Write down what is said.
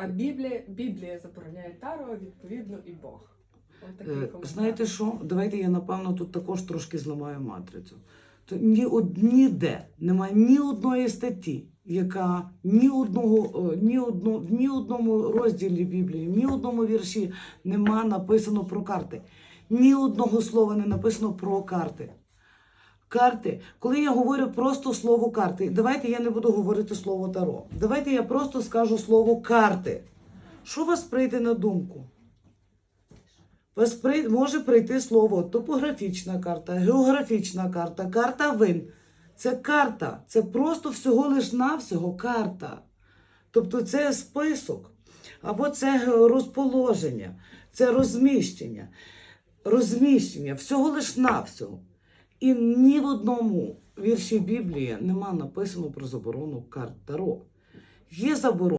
А Біблія, Біблія забороняє Таро, відповідно, і Бог. Е. Знаєте що? Давайте я напевно тут також трошки зламаю матрицю. То ні од- ніде немає ні одної статті, яка ні одного, е, ні одно, ні одному розділі Біблії, ні одному вірші нема написано про карти. Ні одного слова не написано про карти. Карти, коли я говорю просто слово карти, давайте я не буду говорити слово таро. Давайте я просто скажу слово карти. Що вас прийде на думку? Вас при... може прийти слово топографічна карта, географічна карта, карта вин. Це карта, це просто всього лиш навсього карта. Тобто це список, або це розположення, це розміщення, розміщення, всього лиш навсього. І ні в одному вірші Біблії нема написано про заборону карт Таро. Є заборона.